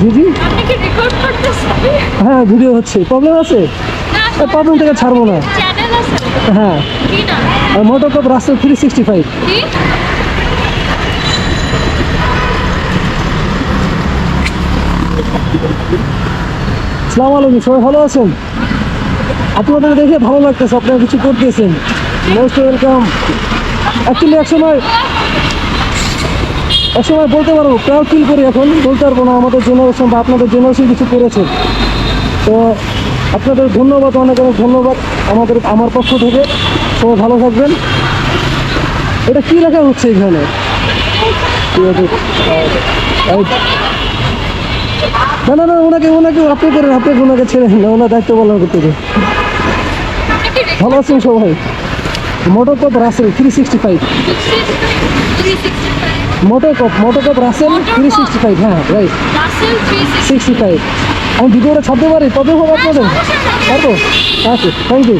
জি জি আপনি কি রেকর্ড করতেছেন? হ্যাঁ ভিডিও হচ্ছে। প্রবলেম আছে? প্রবলেম থেকে ছাড়বো না। চ্যানেল আছে। হ্যাঁ। কি না? মোটর কাপ রাস্তা থ্রি সিক্সটি ফাইভ কি? সালাম আলাইকুম সবাই ভালো আছেন? আপনাদের দেখে ভালো লাগতেছে আপনারা কিছু করতেছেন। মোস্ট ওয়েলকাম অ্যাকচুয়ালি এক সময় এক সময় বলতে পারব প্রাউড ফিল করি এখন? বলতে পারব না, আমাদের জেনারেশন বা আপনাদের জেনারেশন কিছু করেছে। তো আপনাদের ধন্যবাদ, অনেক অনেক ধন্যবাদ আমাদের, আমার পক্ষ থেকে। সবাই ভালো থাকবেন। এটা কি লেখা হচ্ছে এখানে? না না না, ওনাকে ওনাকে, আপনি করেন, আপনি ওনাকে ছেড়ে না, ওনার দায়িত্ব পালন করতে দিন ভালো আছেন সবাই? Motor cop Russell three sixty five motor cop motor cop Russell three sixty five হ্যাঁ রাইট সিক্সটি ফাইভ আমি ভিডিওটা ছাড়তে পারি? তবে হবে আপনাদের? পারব? আচ্ছা থ্যাংক ইউ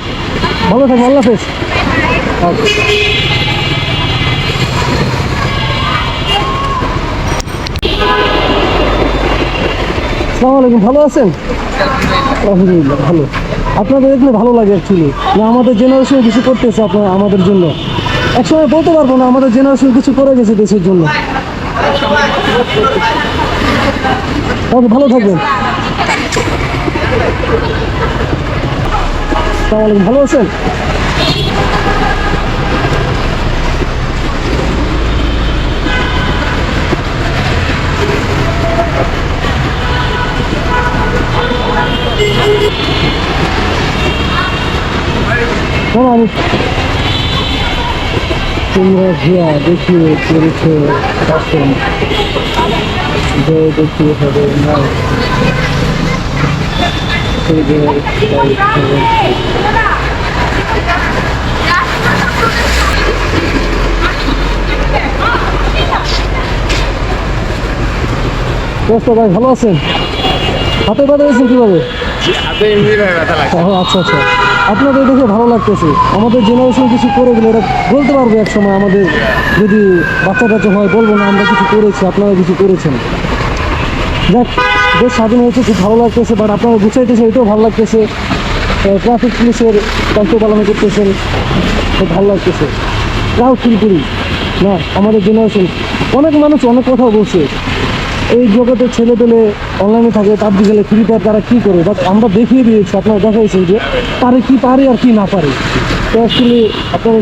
ভালো থাকবেন আল্লাহ হাফেজ। আচ্ছা। আসসালামু আলাইকুম ভালো আছেন? আলহামদুলিল্লাহ ভালো। আপনাদের দেখলে ভালো লাগে অ্যাকচুয়ালি আমাদের জেনারেশন কিছু করতেছে আপনার আমাদের জন্য। একসময় বলতে পারব না, আমাদের জেনারেশন কিছু করে গেছে দেশের জন্য। ভালো থাকবেন। ভালো আছেন? না আমি তোমরা ভিয়া দেখিয়ে করেছে শাসন জয় দেখিয়ে হবে না। ভাই ভালো আছেন? হাতে ব্যথা হয়েছেন কীভাবে? ও আচ্ছা আচ্ছা। আপনাদের দেখে ভালো লাগতেছে। আমাদের জেনারেশন কিছু করে গেলে এটা বলতে পারব এক সময় আমাদের যদি বাচ্চা কাচ্চা হয়, বলব না, আমরা কিছু করেছি, আপনারা কিছু করেছেন। যাক বেশ স্বাধীন হয়েছে, খুব ভালো লাগতেছে বাট আপনারা গুছাইতেছে এটাও ভালো লাগতেছে। ট্রাফিক পুলিশের দায়িত্ব পালন করতেছেন, খুব ভালো লাগতেছে। প্রাউড ফিল করি না, আমাদের জেনারেশন অনেক মানুষ অনেক কথা বলছে। এই জগতের ছেলে পেলে অনলাইনে থাকে, পাবজি খেলে ফ্রি ফায়ার তারা কী করে? বাট আমরা দেখিয়ে দিয়েছি, আপনারা দেখাইছেন যে পারে কি পারে আর কি না পারে। তো অ্যাকচুয়ালি আপনারা